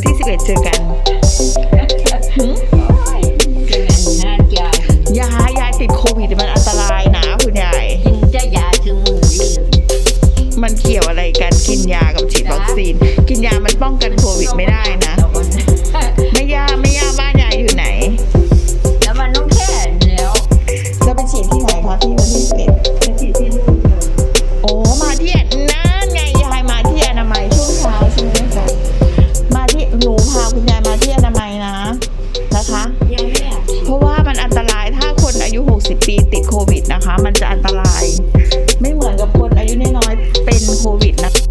วันที่ 11 เจอกันหึเกินห้าจานยายยายติดโควิดมันอันตรายนะคุณยายกินจะยาถึงมือนี่เลยมันเกี่ยวอะไรกันกินยากับฉีดวัคซีน กินยามันป้องกันโควิดไม่ได้ ที่อนามัยนะนะคะ เพราะว่ามันอันตรายถ้าคนอายุ 60 ปีติดโควิดนะคะ มันจะอันตราย ไม่เหมือนกับคนอายุน้อยๆเป็นโควิดนะ